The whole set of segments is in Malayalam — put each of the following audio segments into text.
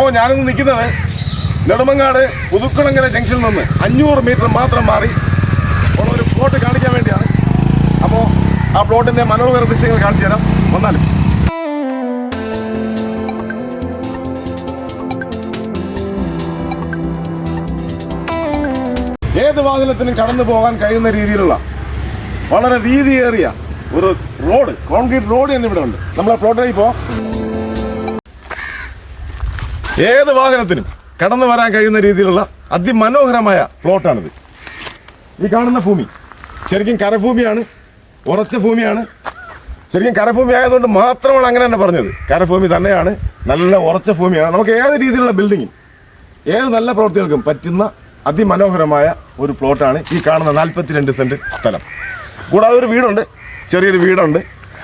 അപ്പോൾ ഞാനിന്ന് നിൽക്കുന്നത് നെടുമങ്ങാട് പുതുക്കുളങ്ങര ജംഗ്ഷനിൽ നിന്ന്. അഞ്ഞൂറ് മീറ്റർ മാത്രം മാറി ഒരു പ്ലോട്ട് കാണിക്കാൻ വേണ്ടിയാണ്. അപ്പോൾ ആ പ്ലോട്ടിന്റെ മനോഹര ദൃശ്യങ്ങൾ കാണിച്ചു തരാം. വന്നാലും. ഏത് വാഹനത്തിനും കടന്നു പോകാൻ കഴിയുന്ന രീതിയിലുള്ള വളരെ വീതിയേറിയ ഒരു റോഡ് കോൺക്രീറ്റ് റോഡ് തന്നെ ഇവിടെ ഉണ്ട്. നമ്മളെ പ്ലോട്ടിലേക്ക് പോവാം ഏത് വാഹനത്തിനും കടന്നു വരാൻ കഴിയുന്ന രീതിയിലുള്ള അതിമനോഹരമായ പ്ലോട്ടാണിത്. ഈ കാണുന്ന ഭൂമി ശരിക്കും കരഭൂമിയാണ് ഉറച്ച ഭൂമിയാണ്. ശരിക്കും കരഭൂമി ആയതുകൊണ്ട് മാത്രമാണ് അങ്ങനെ തന്നെ പറഞ്ഞത്. കരഭൂമി തന്നെയാണ് നല്ല ഉറച്ച ഭൂമിയാണ്. നമുക്ക് ഏത് രീതിയിലുള്ള ബിൽഡിങ്ങും ഏത് നല്ല പ്രവർത്തികൾക്കും പറ്റുന്ന അതിമനോഹരമായ ഒരു പ്ലോട്ടാണ് ഈ കാണുന്ന നാൽപ്പത്തിരണ്ട് സെന്റ് സ്ഥലം. കൂടാതെ ഒരു വീടുണ്ട് ചെറിയൊരു വീടുണ്ട്.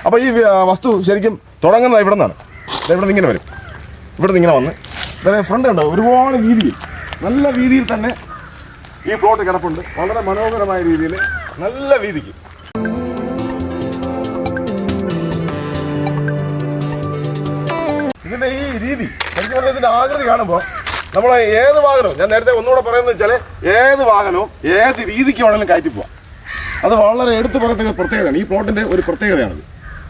അപ്പോൾ ഈ വസ്തു ശരിക്കും തുടങ്ങുന്നത് ഇവിടെ നിന്നാണ് ഇവിടെ നിന്ന് ഇങ്ങനെ വരും. ഇവിടെ നിന്ന് ഇങ്ങനെ വന്ന് ഫ്രണ്ട് ഉണ്ട് ഒരുപാട് വീതിയിൽ നല്ല വീതിയിൽ തന്നെ ഈ പ്ലോട്ട് കിടപ്പുണ്ട്. വളരെ മനോഹരമായ രീതിയിൽ നല്ല വീതിക്ക് ഇതിന്റെ ഈ രീതി എനിക്ക് പറഞ്ഞാൽ ഇതിന്റെ ആകൃതി കാണുമ്പോൾ നമ്മൾ ഏത് വാഹനവും ഞാൻ നേരത്തെ ഒന്നുകൂടെ പറയുന്നത് വെച്ചാൽ ഏത് വാഹനവും ഏത് രീതിക്ക് വേണമെങ്കിലും കയറ്റി പോവാം. അത് വളരെ എടുത്തു പറയത്തക്ക പ്രത്യേകതയാണ്. ഈ പ്ലോട്ടിന്റെ ഒരു പ്രത്യേകതയാണത്.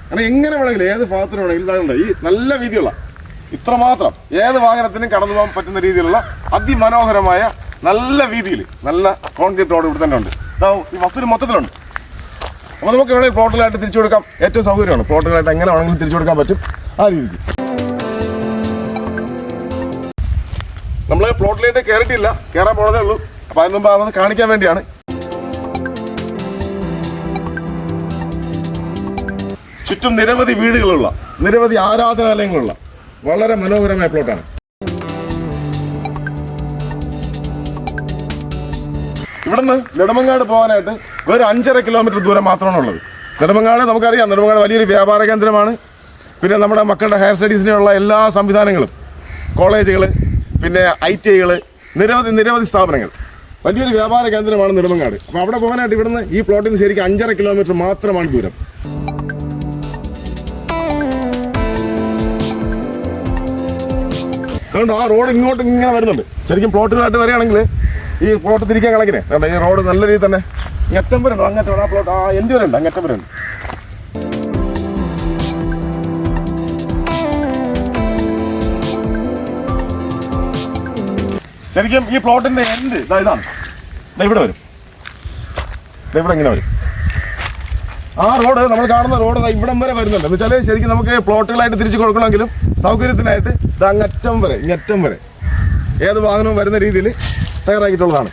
കാരണം എങ്ങനെ വേണമെങ്കിലും ഏത് ഭാഗത്തിന് വേണമെങ്കിലും ഈ നല്ല വീതിയുള്ള ഇത്രമാത്രം ഏത് വാഹനത്തിനും കടന്നു പോകാൻ പറ്റുന്ന രീതിയിലുള്ള അതിമനോഹരമായ നല്ല വീതിയിൽ നല്ല കോൺക്രീറ്റ് റോഡ് ഇവിടെ തന്നെ ഉണ്ട്. ഈ വസ്തു മൊത്തത്തിലുണ്ട്. അപ്പോൾ നമുക്ക് വേണമെങ്കിൽ പ്ലോട്ടിലായിട്ട് തിരിച്ചു കൊടുക്കാം. ഏറ്റവും സൗകര്യമാണ്. പ്ലോട്ടുകളായിട്ട് എങ്ങനെ വേണമെങ്കിലും തിരിച്ചു കൊടുക്കാൻ പറ്റും ആ രീതിക്ക്. നമ്മൾ പ്ലോട്ടിലേക്ക് കയറിയിട്ടില്ല. കയറാൻ പോണതേ ഉള്ളൂ. അപ്പോൾ അതിന് മുമ്പ് അതൊന്ന് കാണിക്കാൻ വേണ്ടിയാണ്. ചുറ്റും നിരവധി വീടുകളുള്ള നിരവധി ആരാധനാലയങ്ങളുള്ള വളരെ മനോഹരമായ പ്ലോട്ടാണ്. ഇവിടുന്ന് നെടുമങ്ങാട് പോകാനായിട്ട് ഒരു അഞ്ചര കിലോമീറ്റർ ദൂരം മാത്രമാണ് ഉള്ളത്. നെടുമങ്ങാട് നമുക്കറിയാം നെടുമങ്ങാട് വലിയൊരു വ്യാപാര കേന്ദ്രമാണ്. പിന്നെ നമ്മുടെ മക്കളുടെ ഹയർ സ്റ്റഡീസിനുള്ള എല്ലാ സംവിധാനങ്ങളും കോളേജുകൾ പിന്നെ ഐ ടി ഐകൾ നിരവധി നിരവധി സ്ഥാപനങ്ങൾ. വലിയൊരു വ്യാപാര കേന്ദ്രമാണ് നെടുമങ്ങാട്. അപ്പോൾ അവിടെ പോകാനായിട്ട് ഇവിടുന്ന് ഈ പ്ലോട്ടിന് ശരിക്കും അഞ്ചര കിലോമീറ്റർ മാത്രമാണ് ദൂരം. അതുകൊണ്ട് ആ റോഡ് ഇങ്ങോട്ട് ഇങ്ങനെ വരുന്നുണ്ട്. ശരിക്കും പ്ലോട്ടുകളായിട്ട് വരികയാണെങ്കിൽ ഈ പ്ലോട്ട് തിരിക്കാൻ കളക്കിനെ കണ്ടോ ഈ റോഡ് നല്ല രീതിയിൽ തന്നെ വരെ ഉണ്ട് അങ്ങറ്റം ആ പ്ലോട്ട് ആ എന്റെ വരെ ഉണ്ട് അങ്ങറ്റം വരെ ശരിക്കും ഈ പ്ലോട്ടിന്റെ എൻഡ് ഇതാ ഇതാണ്. ഇവിടെ വരും. ഇവിടെ ഇങ്ങനെ വരും. ആ റോഡ് നമ്മൾ കാണുന്ന റോഡ് ഇവിടം വരെ വരുന്നുണ്ട്. എന്ന് വെച്ചാൽ ശരിക്കും നമുക്ക് പ്ലോട്ടുകളായിട്ട് തിരിച്ചു കൊടുക്കണമെങ്കിലും സൗകര്യത്തിനായിട്ട് ഇത് അങ്ങറ്റം വരെ ഇങ്ങറ്റം വരെ ഏത് വാഹനവും വരുന്ന രീതിയിൽ തയ്യാറാക്കിയിട്ടുള്ളതാണ്.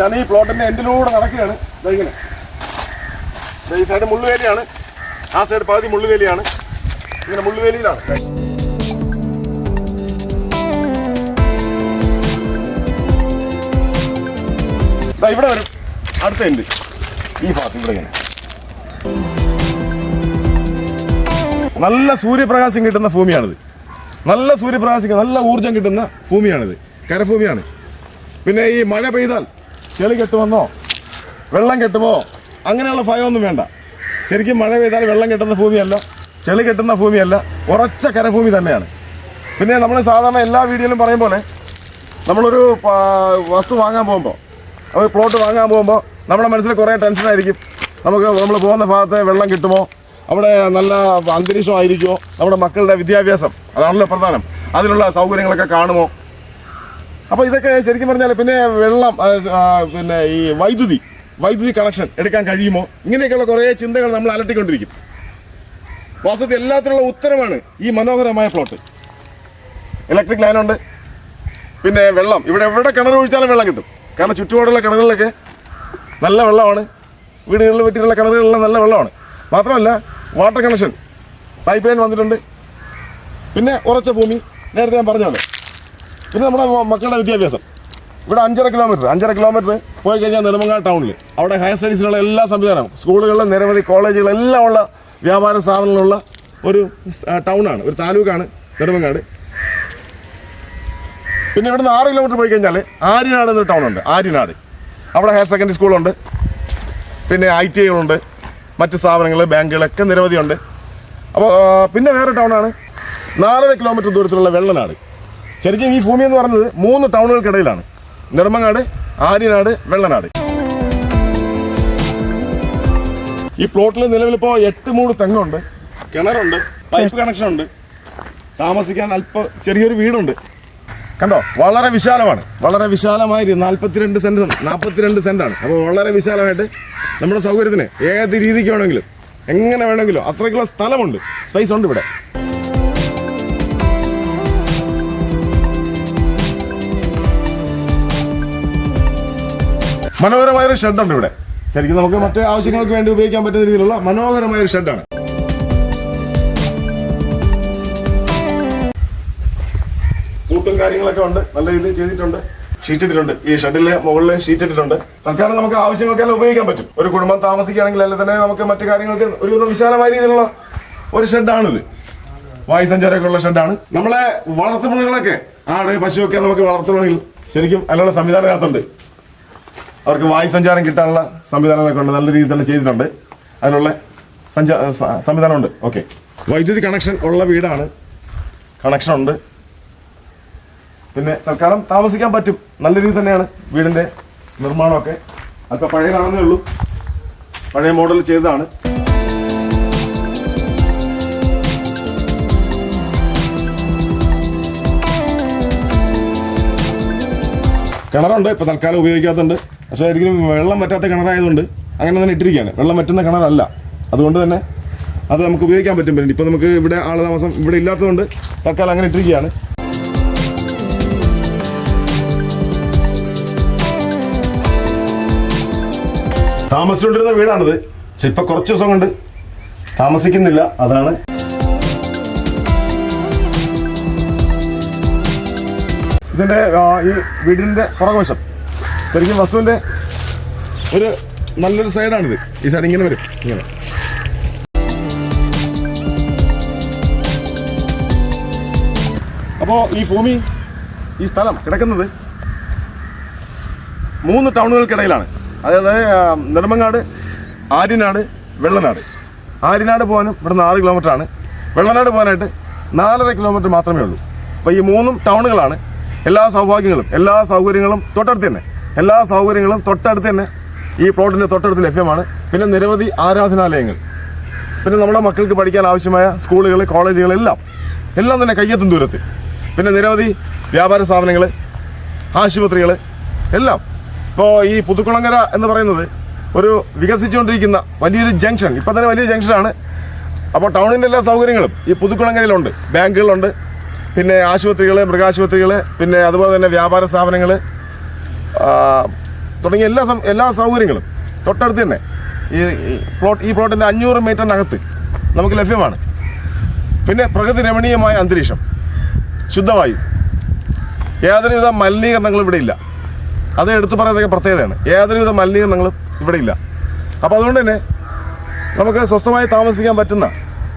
ഞാൻ ഈ പ്ലോട്ടിന്റെ എൻഡിലൂടെ നടക്കുകയാണ്. ഇങ്ങനെ. ഈ സൈഡ് മുള്ളുവേലിയാണ്. ആ സൈഡ് പകുതി മുള്ളുവേലിയാണ്. ഇങ്ങനെ മുള്ളുവേലിയിലാണ്. ഇവിടെ വരും. അടുത്ത എൻഡ് ഈ ഭാഗത്ത് ഇവിടെ ഇങ്ങനെ. നല്ല സൂര്യപ്രകാശം കിട്ടുന്ന ഭൂമിയാണിത്. നല്ല സൂര്യപ്രകാശം നല്ല ഊർജം കിട്ടുന്ന ഭൂമിയാണിത്. കരഭൂമിയാണ്. പിന്നെ ഈ മഴ പെയ്താൽ ചെളി കെട്ടുമെന്നോ വെള്ളം കെട്ടുമോ അങ്ങനെയുള്ള ഭയമൊന്നും വേണ്ട. ശരിക്കും മഴ പെയ്താൽ വെള്ളം കിട്ടുന്ന ഭൂമിയല്ല ചെളി കിട്ടുന്ന ഭൂമിയല്ല ഉറച്ച കരഭൂമി തന്നെയാണ്. പിന്നെ നമ്മൾ സാധാരണ എല്ലാ വീഡിയോയിലും പറയും പോലെ നമ്മളൊരു വസ്തു വാങ്ങാൻ പോകുമ്പോൾ ഒരു പ്ലോട്ട് വാങ്ങാൻ പോകുമ്പോൾ നമ്മുടെ മനസ്സിൽ കുറേ ടെൻഷനായിരിക്കും നമുക്ക് നമ്മൾ പോകുന്ന ഭാഗത്ത് വെള്ളം കിട്ടുമോ? അവിടെ നല്ല അന്തരീക്ഷമായിരിക്കുമോ? നമ്മുടെ മക്കളുടെ വിദ്യാഭ്യാസം അതാണല്ലോ പ്രധാനം. അതിനുള്ള സൗകര്യങ്ങളൊക്കെ കാണുമോ? അപ്പോൾ ഇതൊക്കെ ശരിക്കും പറഞ്ഞാൽ പിന്നെ വെള്ളം പിന്നെ ഈ വൈദ്യുതി വൈദ്യുതി കണക്ഷൻ എടുക്കാൻ കഴിയുമോ? ഇങ്ങനെയൊക്കെയുള്ള കുറേ ചിന്തകൾ നമ്മൾ അലട്ടിക്കൊണ്ടിരിക്കും. വാസ്തവത്തിൽ എല്ലാത്തിനുള്ള ഉത്തരമാണ് ഈ മനോഹരമായ പ്ലോട്ട് ഇലക്ട്രിക് ലൈനുണ്ട് പിന്നെ വെള്ളം. ഇവിടെ എവിടെ കിണർ ഒഴിച്ചാലും വെള്ളം കിട്ടും. കാരണം ചുറ്റുപാടുള്ള കിണറുകളിലൊക്കെ നല്ല വെള്ളമാണ്. വീടുകളിൽ വെട്ടിയിട്ടുള്ള കിണറുകളിലെല്ലാം നല്ല വെള്ളമാണ്. മാത്രമല്ല വാട്ടർ കണക്ഷൻ പൈപ്പ് ലൈൻ വന്നിട്ടുണ്ട്. പിന്നെ ഉറച്ച ഭൂമി. നേരത്തെ ഞാൻ പറഞ്ഞല്ലോ. പിന്നെ നമ്മുടെ മക്കളുടെ വിദ്യാഭ്യാസം. ഇവിടെ അഞ്ചര കിലോമീറ്റർ അഞ്ചര കിലോമീറ്റർ പോയി കഴിഞ്ഞാൽ നെടുമങ്ങാട് ടൗണിൽ അവിടെ ഹയർ സ്റ്റഡീസിനുള്ള എല്ലാ സംവിധാനവും സ്കൂളുകളിലും നിരവധി കോളേജുകളെല്ലാം ഉള്ള വ്യാപാര സ്ഥാപനങ്ങളുള്ള ഒരു ടൗണാണ് ഒരു താലൂക്കാണ് നെടുമങ്ങാട്. പിന്നെ ഇവിടുന്ന് ആറ് കിലോമീറ്റർ പോയി കഴിഞ്ഞാൽ ആര്യനാട് എന്നൊരു ടൗണുണ്ട് ആര്യനാട്. അവിടെ ഹയർ സെക്കൻഡറി സ്കൂളുണ്ട് പിന്നെ ഐ ടി ഐകളുണ്ട് മറ്റ് സ്ഥാപനങ്ങൾ ബാങ്കുകളൊക്കെ നിരവധിയുണ്ട് അപ്പോൾ പിന്നെ വേറെ ടൗണാണ് നാലര കിലോമീറ്റർ ദൂരത്തിലുള്ള വെള്ളനാട്. ശരിക്കും ഈ ഭൂമി എന്ന് പറയുന്നത് മൂന്ന് ടൗണുകൾക്കിടയിലാണ് നെടുമങ്ങാട് ആര്യനാട് വെള്ളനാട്. ഈ പ്ലോട്ടിൽ നിലവിലിപ്പോൾ എട്ട് മൂട് തെങ്ങുണ്ട്. കിണറുണ്ട് പൈപ്പ് കണക്ഷൻ ഉണ്ട് താമസിക്കാൻ അല്പം ചെറിയൊരു വീടുണ്ട്. കണ്ടോ? വളരെ വിശാലമാണ്. വളരെ വിശാലമായി നാൽപ്പത്തിരണ്ട് സെന്റ് നാൽപ്പത്തിരണ്ട് സെന്റാണ്. അപ്പോൾ വളരെ വിശാലമായിട്ട് നമ്മുടെ സൗകര്യത്തിന് ഏത് രീതിക്ക് വേണമെങ്കിലും എങ്ങനെ വേണമെങ്കിലും അത്രയ്ക്കുള്ള സ്ഥലമുണ്ട്. സ്പേസ് ഉണ്ട് ഇവിടെ. മനോഹരമായൊരു ഷെഡുണ്ട് ഇവിടെ. ശരിക്കും നമുക്ക് മറ്റു ആവശ്യങ്ങൾക്ക് വേണ്ടി ഉപയോഗിക്കാൻ പറ്റുന്ന രീതിയിലുള്ള മനോഹരമായ ഒരു ഷെഡാണ്. കൂട്ടും കാര്യങ്ങളൊക്കെ ഉണ്ട് നല്ല രീതിയിൽ ചെയ്തിട്ടുണ്ട്. ഷീറ്റ് ഇട്ടിട്ടുണ്ട്. ഈ ഷെഡിലെ മുകളിൽ ഷീറ്റ് ഇട്ടിട്ടുണ്ട്. തൽക്കാലം നമുക്ക് ആവശ്യങ്ങൾക്കെല്ലാം ഉപയോഗിക്കാൻ പറ്റും. ഒരു കുടുംബം താമസിക്കുകയാണെങ്കിൽ അല്ലെങ്കിൽ തന്നെ നമുക്ക് മറ്റു കാര്യങ്ങൾക്ക് ഒരു വിശാലമായ രീതിയിലുള്ള ഒരു ഷെഡാണിത് വായുസഞ്ചാരമൊക്കെ ഉള്ള ഷെഡാണ്. നമ്മളെ വളർത്തുമൃഗങ്ങളൊക്കെ ആട് പശുവൊക്കെ നമുക്ക് വളർത്തുമെങ്കിൽ ശരിക്കും അതിനുള്ള സംവിധാനത്തിനകത്തുണ്ട് അവർക്ക് വായു സഞ്ചാരം കിട്ടാനുള്ള സംവിധാനങ്ങളൊക്കെ ഉണ്ട് നല്ല രീതിയിൽ തന്നെ ചെയ്തിട്ടുണ്ട്. അതിനുള്ള സഞ്ചാ സംവിധാനമുണ്ട്. ഓക്കെ വൈദ്യുതി കണക്ഷൻ ഉള്ള വീടാണ്. കണക്ഷൻ ഉണ്ട്. പിന്നെ തൽക്കാലം താമസിക്കാൻ പറ്റും. നല്ല രീതിയിൽ തന്നെയാണ് വീടിന്റെ നിർമ്മാണമൊക്കെ. അതൊക്കെ പഴയതാണെന്നേ ഉള്ളൂ. പഴയ മോഡൽ ചെയ്തതാണ്. കിണറുണ്ട് ഇപ്പം തൽക്കാലം ഉപയോഗിക്കാത്തുണ്ട് പക്ഷേ ഒരിക്കലും വെള്ളം പറ്റാത്ത കിണറായതുകൊണ്ട് അങ്ങനെ തന്നെ ഇട്ടിരിക്കുകയാണ്. വെള്ളം പറ്റുന്ന കിണറല്ല. അതുകൊണ്ട് തന്നെ അത് നമുക്ക് ഉപയോഗിക്കാൻ പറ്റും. പിന്നെ ഇപ്പം നമുക്ക് ഇവിടെ ആൾ താമസം ഇവിടെ ഇല്ലാത്തതുകൊണ്ട് തൽക്കാലം അങ്ങനെ ഇട്ടിരിക്കുകയാണ്. താമസിച്ചുകൊണ്ടിരുന്ന വീടാണിത്. പക്ഷെ ഇപ്പം കുറച്ച് ദിവസം കൊണ്ട് താമസിക്കുന്നില്ല. അതാണ് ഇതിന്റെ ആ, ഈ വീടിന്റെ പുറകുവശം. ശരിക്കും വസ്തുവിന്റെ ഒരു നല്ലൊരു സൈഡാണിത്. ഈ സൈഡ് ഇങ്ങനെ വരും. ഇങ്ങനെ. അപ്പോൾ ഈ ഭൂമി ഈ സ്ഥലം കിടക്കുന്നത് മൂന്ന് ടൗണുകൾക്കിടയിലാണ്. അതായത് നെടുമങ്ങാട് ആര്യനാട് വെള്ളനാട്. ആര്യനാട് പോകാനും ഇവിടുന്ന് ആറ് കിലോമീറ്റർ ആണ്. വെള്ളനാട് പോകാനായിട്ട് നാലര കിലോമീറ്റർ മാത്രമേ ഉള്ളൂ. അപ്പോൾ ഈ മൂന്നും ടൗണുകളാണ്. എല്ലാ സൗഭാഗ്യങ്ങളും എല്ലാ സൗകര്യങ്ങളും തൊട്ടടുത്ത് തന്നെ. എല്ലാ സൗകര്യങ്ങളും തൊട്ടടുത്ത് തന്നെ ഈ പ്ലോട്ടിന്റെ തൊട്ടടുത്ത് ലഭ്യമാണ്. പിന്നെ നിരവധി ആരാധനാലയങ്ങൾ. പിന്നെ നമ്മുടെ മക്കൾക്ക് പഠിക്കാൻ ആവശ്യമായ സ്കൂളുകൾ കോളേജുകൾ എല്ലാം എല്ലാം തന്നെ കയ്യെത്തും ദൂരത്ത്. പിന്നെ നിരവധി വ്യാപാര സ്ഥാപനങ്ങൾ ആശുപത്രികൾ എല്ലാം. ഇപ്പോൾ ഈ പുതുക്കുളങ്ങര എന്ന് പറയുന്നത് ഒരു വികസിച്ചുകൊണ്ടിരിക്കുന്ന വലിയൊരു ജംഗ്ഷൻ. ഇപ്പം തന്നെ വലിയ ജംഗ്ഷനാണ്. അപ്പോൾ ടൗണിന്റെ എല്ലാ സൗകര്യങ്ങളും ഈ പുതുക്കുളങ്ങരയിലുണ്ട്. ബാങ്കുകളുണ്ട്. പിന്നെ ആശുപത്രികൾ മൃഗാശുപത്രികൾ പിന്നെ അതുപോലെ തന്നെ വ്യാപാര സ്ഥാപനങ്ങൾ തുടങ്ങിയ എല്ലാ എല്ലാ സൗകര്യങ്ങളും തൊട്ടടുത്ത് തന്നെ. ഈ പ്ലോട്ട് ഈ പ്ലോട്ടിന്റെ അഞ്ഞൂറ് മീറ്ററിനകത്ത് നമുക്ക് ലഭ്യമാണ്. പിന്നെ പ്രകൃതി രമണീയമായ അന്തരീക്ഷം ശുദ്ധവായു. യാതൊരുവിധ മലിനീകരണങ്ങളും ഇവിടെ ഇല്ല. അത് എടുത്തു പറയുന്ന പ്രത്യേകതയാണ്. യാതൊരുവിധ മലിനീകരണങ്ങളും ഇവിടെ ഇല്ല. അപ്പോൾ അതുകൊണ്ട് തന്നെ നമുക്ക് സ്വസ്ഥമായി താമസിക്കാൻ പറ്റുന്ന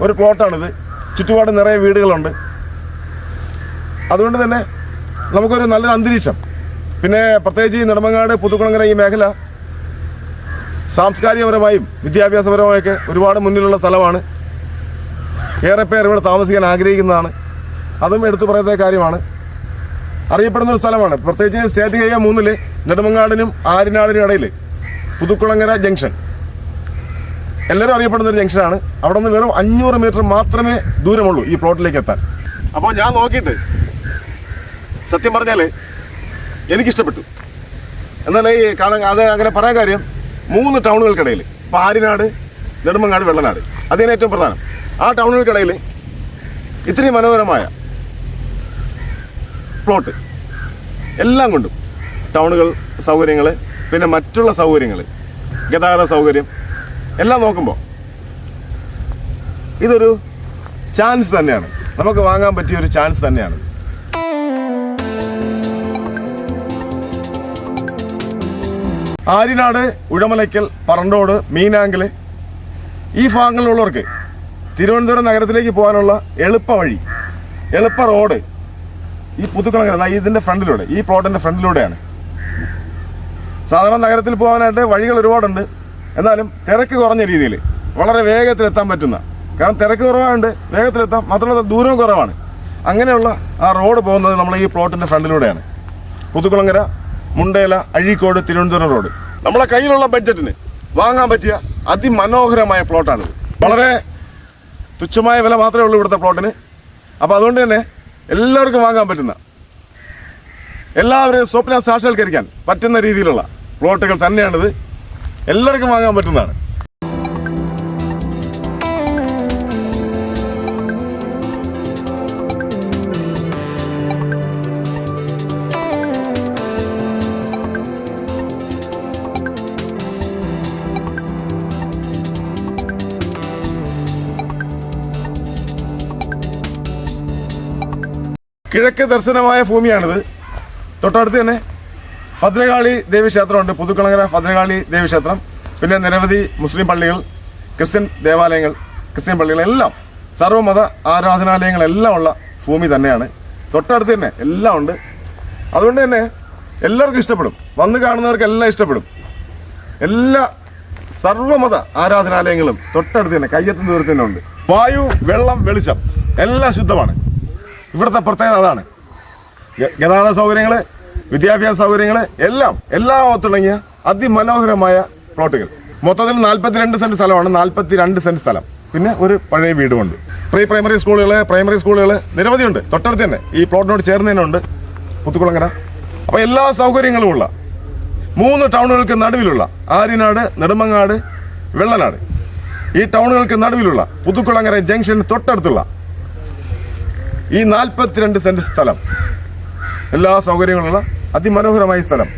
ഒരു പ്ലോട്ടാണിത്. ചുറ്റുപാട് നിറയെ വീടുകളുണ്ട്. അതുകൊണ്ട് തന്നെ നമുക്കൊരു നല്ലൊരു അന്തരീക്ഷം. പിന്നെ പ്രത്യേകിച്ച് ഈ നെടുമങ്ങാട് പുതുക്കുളങ്ങര ഈ മേഖല സാംസ്കാരികപരമായും വിദ്യാഭ്യാസപരമായൊക്കെ ഒരുപാട് മുന്നിലുള്ള സ്ഥലമാണ്. ഏറെ പേർ ഇവിടെ താമസിക്കാൻ ആഗ്രഹിക്കുന്നതാണ്. അതും എടുത്തു പറയത്തെ കാര്യമാണ്. അറിയപ്പെടുന്ന ഒരു സ്ഥലമാണ്. പ്രത്യേകിച്ച് സ്റ്റേറ്റ് ഹൈവേ മൂന്നിൽ നെടുമങ്ങാടിനും ആര്യനാടിനും ഇടയിൽ പുതുക്കുളങ്ങര ജംഗ്ഷൻ. എല്ലാവരും അറിയപ്പെടുന്ന ഒരു ജംഗ്ഷനാണ്. അവിടെ നിന്ന് വെറും അഞ്ഞൂറ് മീറ്റർ മാത്രമേ ദൂരമുള്ളൂ ഈ പ്ലോട്ടിലേക്ക് എത്താൻ. അപ്പോൾ ഞാൻ നോക്കിയിട്ട് സത്യം പറഞ്ഞാൽ എനിക്കിഷ്ടപ്പെട്ടു. എന്നാൽ ഈ കാണാൻ അത് അങ്ങനെ പറയാൻ കാര്യം മൂന്ന് ടൗണുകൾക്കിടയിൽ പാരിനാട് നെടുമങ്ങാട് വെള്ളനാട്. അതിന് ഏറ്റവും പ്രധാനം. ആ ടൗണുകൾക്കിടയിൽ ഇത്രയും മനോഹരമായ പ്ലോട്ട് എല്ലാം കൊണ്ടും ടൗണുകൾ സൗകര്യങ്ങൾ പിന്നെ മറ്റുള്ള സൗകര്യങ്ങൾ ഗതാഗത സൗകര്യം എല്ലാം നോക്കുമ്പോൾ ഇതൊരു ചാൻസ് തന്നെയാണ്. നമുക്ക് വാങ്ങാൻ പറ്റിയ ഒരു ചാൻസ് തന്നെയാണ്. ആര്യനാട് ഉഴമലയ്ക്കൽ പറണ്ടോട് മീനാങ്കൽ ഈ ഭാഗങ്ങളിലുള്ളവർക്ക് തിരുവനന്തപുരം നഗരത്തിലേക്ക് പോകാനുള്ള എളുപ്പ വഴി എളുപ്പ റോഡ് ഈ പുതുക്കുളങ്ങര ഇതിന്റെ ഫ്രണ്ടിലൂടെ ഈ പ്ലോട്ടിന്റെ ഫ്രണ്ടിലൂടെയാണ്. സാധാരണ നഗരത്തിൽ പോകാനായിട്ട് വഴികൾ ഒരുപാടുണ്ട്. എന്നാലും തിരക്ക് കുറഞ്ഞ രീതിയിൽ വളരെ വേഗത്തിലെത്താൻ പറ്റുന്ന കാരണം തിരക്ക് കുറവായതുകൊണ്ട് വേഗത്തിലെത്താം മാത്രമല്ല ദൂരവും കുറവാണ്. അങ്ങനെയുള്ള ആ റോഡ് പോകുന്നത് നമ്മൾ ഈ പ്ലോട്ടിന്റെ ഫ്രണ്ടിലൂടെയാണ്. പുതുക്കുളങ്ങര മുണ്ടേല അഴീക്കോട് തിരുവനന്തപുരം റോഡ്. നമ്മളെ കയ്യിലുള്ള ബഡ്ജറ്റിന് വാങ്ങാൻ പറ്റിയ അതിമനോഹരമായ പ്ലോട്ടാണ് വളരെ തുച്ഛമായ വില മാത്രമേ ഉള്ളൂ ഇവിടുത്തെ പ്ലോട്ടിന്. അപ്പോൾ അതുകൊണ്ട് തന്നെ എല്ലാവർക്കും വാങ്ങാൻ പറ്റുന്ന എല്ലാവരെയും സ്വപ്ന സാക്ഷാത്കരിക്കാൻ പറ്റുന്ന രീതിയിലുള്ള പ്ലോട്ടുകൾ തന്നെയാണിത്. എല്ലാവർക്കും വാങ്ങാൻ പറ്റുന്നതാണ്. കിഴക്ക് ദർശനമായ ഭൂമിയാണിത്. തൊട്ടടുത്ത് തന്നെ ഭദ്രകാളി ദേവീക്ഷേത്രമുണ്ട്. പുതുക്കളങ്ങര ഭദ്രകാളി ദേവീക്ഷേത്രം. പിന്നെ നിരവധി മുസ്ലിം പള്ളികൾ ക്രിസ്ത്യൻ ദേവാലയങ്ങൾ ക്രിസ്ത്യൻ പള്ളികളെല്ലാം സർവമത ആരാധനാലയങ്ങളെല്ലാം ഉള്ള ഭൂമി തന്നെയാണ്. തൊട്ടടുത്ത് തന്നെ എല്ലാം ഉണ്ട്. അതുകൊണ്ട് തന്നെ എല്ലാവർക്കും ഇഷ്ടപ്പെടും. വന്ന് കാണുന്നവർക്കെല്ലാം ഇഷ്ടപ്പെടും. എല്ലാ സർവമത ആരാധനാലയങ്ങളും തൊട്ടടുത്ത് തന്നെ കയ്യത്തും ദൂരത്ത് തന്നെ ഉണ്ട്. വായു വെള്ളം വെളിച്ചം എല്ലാം ശുദ്ധമാണ്. ഇവിടുത്തെ പ്രത്യേകത അതാണ്. ഗതാഗത സൗകര്യങ്ങൾ വിദ്യാഭ്യാസ സൗകര്യങ്ങൾ എല്ലാം എല്ലാം ഒത്തിണങ്ങിയ അതിമനോഹരമായ പ്ലോട്ടുകൾ. മൊത്തത്തിൽ നാൽപ്പത്തിരണ്ട് സെന്റ് സ്ഥലമാണ് നാൽപ്പത്തിരണ്ട് സെന്റ് സ്ഥലം. പിന്നെ ഒരു പഴയ വീടുമുണ്ട്. പ്രീ പ്രൈമറി സ്കൂളുകൾ പ്രൈമറി സ്കൂളുകൾ നിരവധിയുണ്ട്. തൊട്ടടുത്ത് തന്നെ ഈ പ്ലോട്ടിനോട് ചേർന്ന് തന്നെ ഉണ്ട് പുത്തുക്കുളങ്ങര. അപ്പോൾ എല്ലാ സൗകര്യങ്ങളും ഉള്ള മൂന്ന് ടൗണുകൾക്ക് നടുവിലുള്ള ആര്യനാട് നെടുമങ്ങാട് വെള്ളനാട്. ഈ ടൗണുകൾക്ക് നടുവിലുള്ള പുതുക്കുളങ്ങര ജംഗ്ഷന് തൊട്ടടുത്തുള്ള ഈ നാൽപ്പത്തിരണ്ട് സെന്റ് സ്ഥലം. എല്ലാ സൗകര്യങ്ങളുള്ള അതിമനോഹരമായ സ്ഥലം.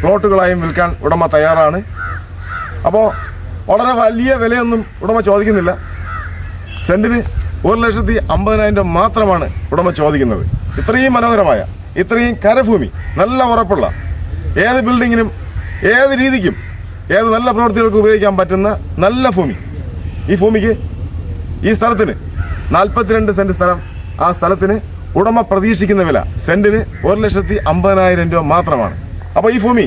പ്ലോട്ടുകളായും വിൽക്കാൻ ഉടമ തയ്യാറാണ്. അപ്പോൾ വളരെ വലിയ വിലയൊന്നും ഉടമ ചോദിക്കുന്നില്ല. സെന്റിന് ഒരു ലക്ഷത്തി അമ്പതിനായിരം മാത്രമാണ് ഉടമ ചോദിക്കുന്നത്. ഇത്രയും മനോഹരമായ ഇത്രയും കരഭൂമി നല്ല ഉറപ്പുള്ള ഏത് ബിൽഡിങ്ങിനും ഏത് രീതിക്കും ഏത് നല്ല പ്രവൃത്തികൾക്ക് ഉപയോഗിക്കാൻ പറ്റുന്ന നല്ല ഭൂമി. ഈ ഭൂമിക്ക് ഈ സ്ഥലത്തിന് നാൽപ്പത്തിരണ്ട് സെന്റ് സ്ഥലം ആ സ്ഥലത്തിന് ഉടമ പ്രതീക്ഷിക്കുന്ന വില സെന്റിന് ഒരു ലക്ഷത്തി അമ്പതിനായിരം രൂപ മാത്രമാണ്. അപ്പോൾ ഈ ഭൂമി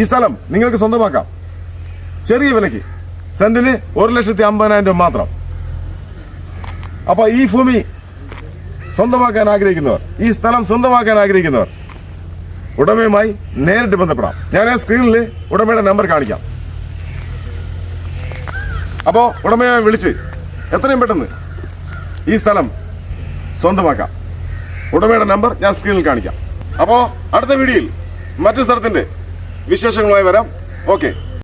ഈ സ്ഥലം നിങ്ങൾക്ക് സ്വന്തമാക്കാം. ചെറിയ വിലയ്ക്ക് സെന്റിന് ഒരു ലക്ഷത്തി അമ്പതിനായിരം രൂപ മാത്രം. അപ്പോൾ ഈ ഭൂമി സ്വന്തമാക്കാൻ ആഗ്രഹിക്കുന്നവർ ഈ സ്ഥലം സ്വന്തമാക്കാൻ ആഗ്രഹിക്കുന്നവർ ഉടമയുമായി നേരിട്ട് ബന്ധപ്പെടാം. ഞാൻ സ്ക്രീനിൽ ഉടമയുടെ നമ്പർ കാണിക്കാം. അപ്പോൾ ഉടമയെ വിളിച്ച് എത്രയും പെട്ടെന്ന് ഈ സ്ഥലം സ്വന്തമാക്കാം. ഉടമയുടെ നമ്പർ ഞാൻ സ്ക്രീനിൽ കാണിക്കാം. അപ്പോൾ അടുത്ത വീഡിയോയിൽ മറ്റു സ്ഥലത്തിന്റെ വിശേഷങ്ങളുമായി വരാം. ഓക്കെ.